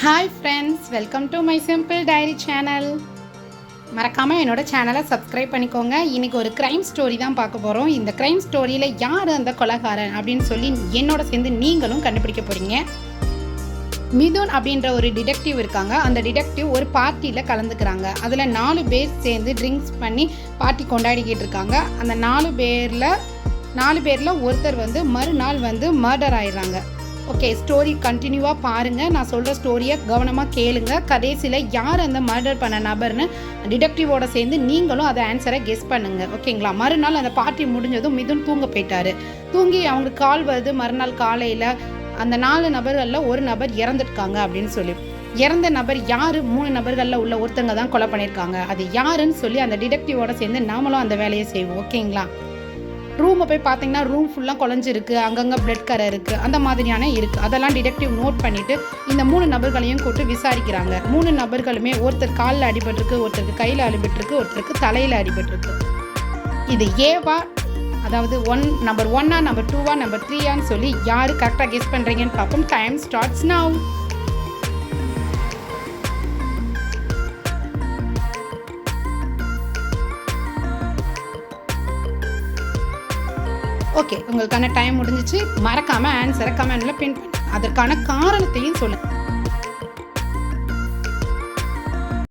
Hi friends welcome to my simple diary channel மறக்காமல் என்னோட சேனலை சப்ஸ்கிரைப் பண்ணிக்கோங்க. இன்றைக்கி ஒரு க்ரைம் ஸ்டோரி தான் பார்க்க போகிறோம் இந்த க்ரைம் ஸ்டோரியில் யார் அந்த கொலகாரன் அப்படின்னு சொல்லி என்னோட சேர்ந்து நீங்களும் கண்டுபிடிக்க போகிறீங்க மிதுன் அப்படின்ற ஒரு டிடெக்டிவ் இருக்காங்க. அந்த டிடெக்டிவ் ஒரு பார்ட்டியில் கலந்துக்கிறாங்க. அதில் நாலு பேர் சேர்ந்து ட்ரிங்க்ஸ் பண்ணி பார்ட்டி கொண்டாடிக்கிட்டு இருக்காங்க. அந்த நாலு பேரில் நாலு பேரில் ஒருத்தர் வந்து மறுநாள் வந்து மர்டர் ஆயிடுறாங்க. ஓகே ஸ்டோரி கண்டினியூவாக பாருங்கள் நான் சொல்கிற ஸ்டோரியை கவனமாக கேளுங்க. கடைசியில் யார் அந்த மர்டர் பண்ண நபர்னு டிடெக்டிவோட சேர்ந்து நீங்களும் அதை ஆன்சரை கெஸ் பண்ணுங்கள் ஓகேங்களா மறுநாள் அந்த பார்ட்டி முடிஞ்சதும் மிதுன் தூங்க போயிட்டாரு. தூங்கி அவங்களுக்கு கால் வருது. மறுநாள் காலையில் அந்த நாலு நபர்களில் ஒரு நபர் இறந்துருக்காங்க அப்படின்னு சொல்லி. இறந்த நபர் யார்? மூணு நபர்களில் உள்ள ஒருத்தங்க தான் கொலை பண்ணியிருக்காங்க அது யாருன்னு சொல்லி அந்த டிடெக்டிவோட சேர்ந்து நாமளும் அந்த வேலையை செய்வோம். ஓகேங்களா ரூமை போய் பார்த்தீங்கன்னா ரூம் ஃபுல்லாக குழஞ்சிருக்கு அங்கங்கே பிளட் கரை இருக்குது அந்த மாதிரியான இருக்குது அதெல்லாம் டிடெக்டிவ் நோட் பண்ணிவிட்டு இந்த மூணு நபர்களையும் கூப்பிட்டு விசாரிக்கிறாங்க. மூணு நபர்களுமே ஒருத்தர் காலில் அடிபட்டிருக்கு ஒருத்தருக்கு கையில் அடிபட்டிருக்கு ஒருத்தருக்கு தலையில் அடிபட்டிருக்கு. இது ஏவா அதாவது ஒன் நம்பர் ஒன்னா நம்பர் டூவா நம்பர் த்ரீயான்னு சொல்லி யார் கரெக்டாக கெஸ் பண்ணுறீங்கன்னு பார்ப்போம். டைம் ஸ்டார்ட்ஸ் நவ் ஓகே உங்களுக்கான டைம் முடிஞ்சிச்சு. மறக்காமல் ஆன்சரை கமெண்டில் பின் அதற்கான காரணத்தையும் சொல்லுங்கள்